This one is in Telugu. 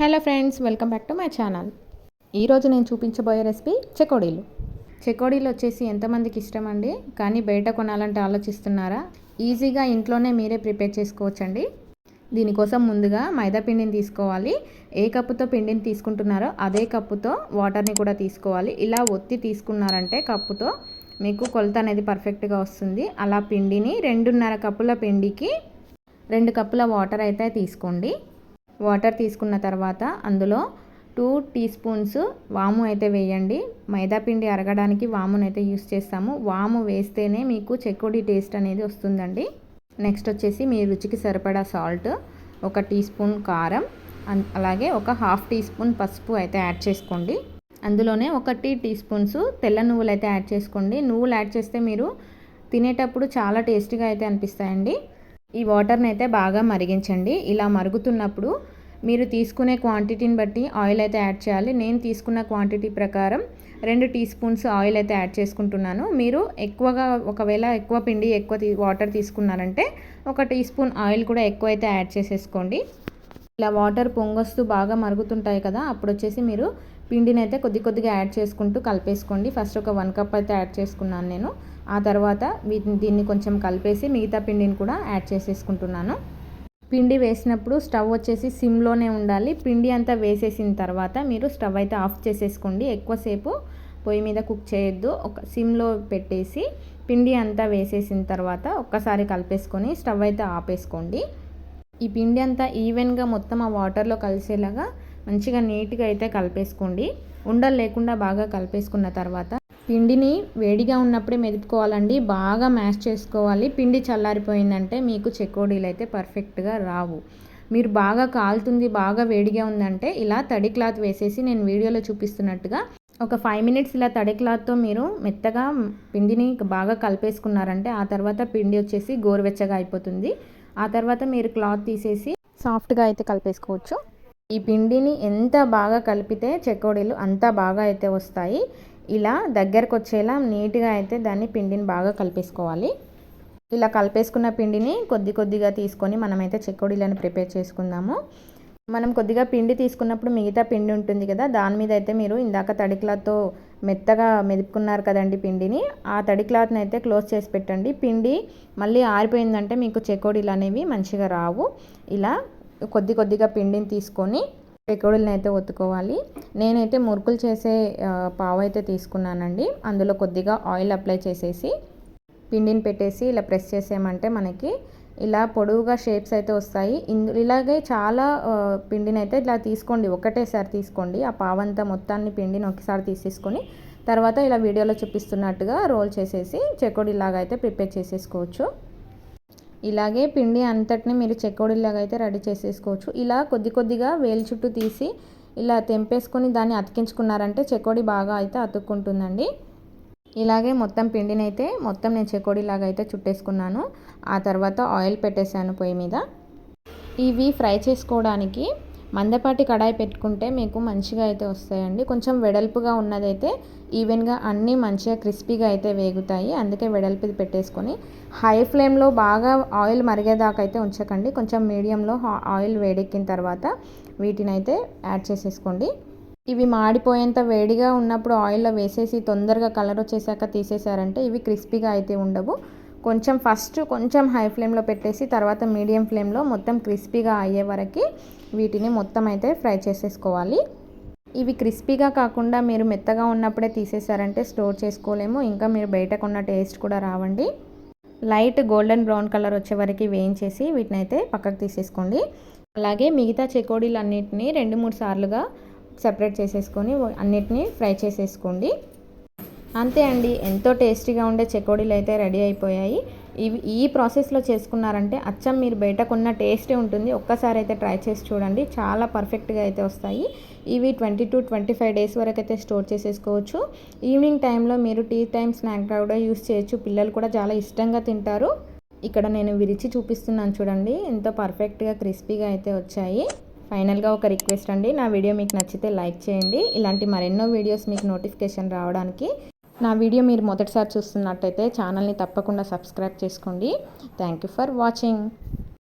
Hello friends welcome back to my channel. ఈరోజు నేను చూపించబోయే రెసిపీ చెకోడీలు. చెకోడీలు వచ్చేసి ఎంతమందికి ఇష్టం అండి కానీ బయట కొనాలంటే ఆలోచిస్తున్నారా? ఈజీగా ఇంట్లోనే మీరే ప్రిపేర్ చేసుకోవచ్చండి. దీనికోసం ముందుగా మైదా పిండిని తీసుకోవాలి. ఏ కప్పుతో పిండిని తీసుకుంటున్నారో అదే కప్పుతో వాటర్ని కూడా తీసుకోవాలి. ఇలా ఒత్తి తీసుకున్నారంటే కప్పుతో మీకు కొలత అనేది పర్ఫెక్ట్గా వస్తుంది. అలా పిండిని రెండున్నర కప్పుల పిండికి రెండు కప్పుల వాటర్ అయితే తీసుకోండి. వాటర్ తీసుకున్న తర్వాత అందులో టూ టీ స్పూన్స్ వాము అయితే వేయండి. మైదాపిండి అరగడానికి వామునైతే యూస్ చేస్తాము. వాము వేస్తేనే మీకు చెక్కుడి టేస్ట్ అనేది వస్తుందండి. నెక్స్ట్ వచ్చేసి మీ రుచికి సరిపడా సాల్ట్ ఒక టీ స్పూన్ కారం అలాగే ఒక హాఫ్ టీ స్పూన్ పసుపు అయితే యాడ్ చేసుకోండి. అందులోనే ఒక టీ టీ స్పూన్స్ తెల్ల నువ్వులు అయితే యాడ్ చేసుకోండి. నువ్వులు యాడ్ చేస్తే మీరు తినేటప్పుడు చాలా టేస్టీగా అయితే అనిపిస్తాయండి. ఈ వాటర్ని అయితే బాగా మరిగించండి. ఇలా మరుగుతున్నప్పుడు మీరు తీసుకునే క్వాంటిటీని బట్టి ఆయిల్ అయితే యాడ్ చేయాలి. నేను తీసుకున్న క్వాంటిటీ ప్రకారం రెండు టీ స్పూన్స్ ఆయిల్ అయితే యాడ్ చేసుకుంటున్నాను. మీరు ఎక్కువగా ఒకవేళ ఎక్కువ పిండి ఎక్కువ వాటర్ తీసుకున్నారంటే ఒక టీ స్పూన్ ఆయిల్ కూడా ఎక్కువ అయితే యాడ్ చేసేసుకోండి. ఇలా వాటర్ పొంగొస్తూ బాగా మరుగుతుంటాయి కదా అప్పుడు వచ్చేసి మీరు పిండిని అయితే కొద్ది కొద్దిగా యాడ్ చేసుకుంటూ కలిపేసుకోండి. ఫస్ట్ ఒక వన్ కప్ అయితే యాడ్ చేసుకున్నాను నేను. ఆ తర్వాత వీటిని దీన్ని కొంచెం కలిపేసి మిగతా పిండిని కూడా యాడ్ చేసేసుకుంటున్నాను. పిండి వేసినప్పుడు స్టవ్ వచ్చేసి సిమ్లోనే ఉండాలి. పిండి అంతా వేసేసిన తర్వాత మీరు స్టవ్ అయితే ఆఫ్ చేసేసుకోండి. ఎక్కువసేపు పొయ్యి మీద కుక్ చేయొద్దు. ఒక సిమ్లో పెట్టేసి పిండి అంతా వేసేసిన తర్వాత ఒక్కసారి కలిపేసుకొని స్టవ్ అయితే ఆపేసుకోండి. ఈ పిండి అంతా ఈవెన్గా మొత్తం ఆ వాటర్లో కలిసేలాగా మంచిగా నీట్గా అయితే కలిపేసుకోండి. ఉండలు లేకుండా బాగా కలిపేసుకున్న తర్వాత పిండిని వేడిగా ఉన్నప్పుడే మెదుపుకోవాలండి. బాగా మ్యాష్ చేసుకోవాలి. పిండి చల్లారిపోయిందంటే మీకు చెకోడీలు అయితే పర్ఫెక్ట్గా రావు. మీరు బాగా కాలుతుంది బాగా వేడిగా ఉందంటే ఇలా తడి క్లాత్ వేసేసి నేను వీడియోలో చూపిస్తున్నట్టుగా ఒక ఫైవ్ మినిట్స్ ఇలా తడి క్లాత్తో మీరు మెత్తగా పిండిని బాగా కలిపేసుకున్నారంటే ఆ తర్వాత పిండి వచ్చేసి గోరువెచ్చగా అయిపోతుంది. ఆ తర్వాత మీరు క్లాత్ తీసేసి సాఫ్ట్గా అయితే కలిపేసుకోవచ్చు. ఈ పిండిని ఎంత బాగా కలిపితే చెకోడీలు అంత బాగా అయితే వస్తాయి. ఇలా దగ్గరకు వచ్చేలా నీట్గా అయితే దాన్ని పిండిని బాగా కలిపేసుకోవాలి. ఇలా కలిపేసుకున్న పిండిని కొద్ది కొద్దిగా తీసుకొని మనమైతే చెకోడీలను ప్రిపేర్ చేసుకుందాము. మనం కొద్దిగా పిండి తీసుకున్నప్పుడు మిగతా పిండి ఉంటుంది కదా దాని మీద అయితే మీరు ఇందాక తడి క్లాత్తో మెత్తగా మెదుపుకున్నారు కదండి పిండిని ఆ తడి క్లాత్ని అయితే క్లోజ్ చేసి పెట్టండి. పిండి మళ్ళీ ఆరిపోయిందంటే మీకు చెకోడీలు అనేవి మంచిగా రావు. ఇలా కొద్ది కొద్దిగా పిండిని తీసుకొని పెకోడీలను అయితే ఒత్తుకోవాలి. నేనైతే మురుకులు చేసే పావు అయితే తీసుకున్నానండి. అందులో కొద్దిగా ఆయిల్ అప్లై చేసేసి పిండిని పెట్టేసి ఇలా ప్రెస్ చేసామంటే మనకి ఇలా పొడవుగా షేప్స్ అయితే వస్తాయి. ఇందు ఇలాగే చాలా పిండిని అయితే ఇలా తీసుకోండి. ఒకటేసారి తీసుకోండి. ఆ పావంతా మొత్తాన్ని పిండిని ఒకసారి తీసేసుకొని తర్వాత ఇలా వీడియోలో చూపిస్తున్నట్టుగా రోల్ చేసేసి చెకోడీలాగా అయితే ప్రిపేర్ చేసేసుకోవచ్చు. ఇలాగే పిండి అంతటిని మీరు చెక్కోడిలాగా అయితే రెడీ చేసేసుకోవచ్చు. ఇలా కొద్ది కొద్దిగా వేలు చుట్టూ తీసి ఇలా తెంపేసుకొని దాన్ని అతికించుకున్నారంటే చెకోడి బాగా అయితే అతుక్కుంటుందండి. ఇలాగే మొత్తం పిండిని అయితే మొత్తం నేను చెకోడీలాగా అయితే చుట్టేసుకున్నాను. ఆ తర్వాత ఆయిల్ పెట్టేశాను పొయ్యి మీద. ఇవి ఫ్రై చేసుకోవడానికి మందపాటి కడాయి పెట్టుకుంటే మీకు మంచిగా అయితే వస్తాయండి. కొంచెం వెడల్పుగా ఉన్నదైతే ఈవెన్గా అన్నీ మంచిగా క్రిస్పీగా అయితే వేగుతాయి. అందుకే వెడల్పుది పెట్టేసుకొని హై ఫ్లేమ్లో బాగా ఆయిల్ మరిగేదాకా అయితే ఉంచకండి. కొంచెం మీడియంలో ఆయిల్ వేడెక్కిన తర్వాత వీటిని అయితే యాడ్ చేసేసుకోండి. ఇవి మాడిపోయేంత వేడిగా ఉన్నప్పుడు ఆయిల్లో వేసేసి తొందరగా కలర్ వచ్చేసాక తీసేసారంటే ఇవి క్రిస్పీగా అయితే ఉండవు. కొంచెం ఫస్ట్ కొంచెం హై ఫ్లేమ్లో పెట్టేసి తర్వాత మీడియం ఫ్లేమ్లో మొత్తం క్రిస్పీగా అయ్యే వరకు వీటిని మొత్తం అయితే ఫ్రై చేసేసుకోవాలి. ఇవి క్రిస్పీగా కాకుండా మీరు మెత్తగా ఉన్నప్పుడే తీసేసారంటే స్టోర్ చేసుకోలేము. ఇంకా మీరు బయటకు ఉన్న టేస్ట్ కూడా రావండి. లైట్ గోల్డెన్ బ్రౌన్ కలర్ వచ్చే వరకు వేయించేసి వీటిని అయితే పక్కకు తీసేసుకోండి. అలాగే మిగతా చెకోడీలు అన్నిటిని రెండు మూడు సార్లుగా సపరేట్ చేసేసుకొని అన్నిటినీ ఫ్రై చేసేసుకోండి. అంతే అండి ఎంతో టేస్టీగా ఉండే చెకోడీలు అయితే రెడీ అయిపోయాయి. ఇవి ఈ ప్రాసెస్లో చేసుకున్నారంటే అచ్చం మీరు బయట కొన్న టేస్టే ఉంటుంది. ఒక్కసారి అయితే ట్రై చేసి చూడండి చాలా పర్ఫెక్ట్గా అయితే వస్తాయి. ఇవి twenty to twenty five days వరకు అయితే స్టోర్ చేసేసుకోవచ్చు. ఈవినింగ్ టైంలో మీరు టీ టైం స్నాక్గా కూడా యూస్ చేయొచ్చు. పిల్లలు కూడా చాలా ఇష్టంగా తింటారు. ఇక్కడ నేను విరిచి చూపిస్తున్నాను చూడండి ఎంతో పర్ఫెక్ట్గా క్రిస్పీగా అయితే వచ్చాయి. ఫైనల్గా ఒక రిక్వెస్ట్ అండి నా వీడియో మీకు నచ్చితే లైక్ చేయండి. ఇలాంటి మరెన్నో వీడియోస్ మీకు నోటిఫికేషన్ రావడానికి నా వీడియో మీరు మొదటిసారి చూస్తున్నట్టయితే ఛానల్ని తప్పకుండా సబ్స్క్రైబ్ చేసుకోండి. Thank you for watching.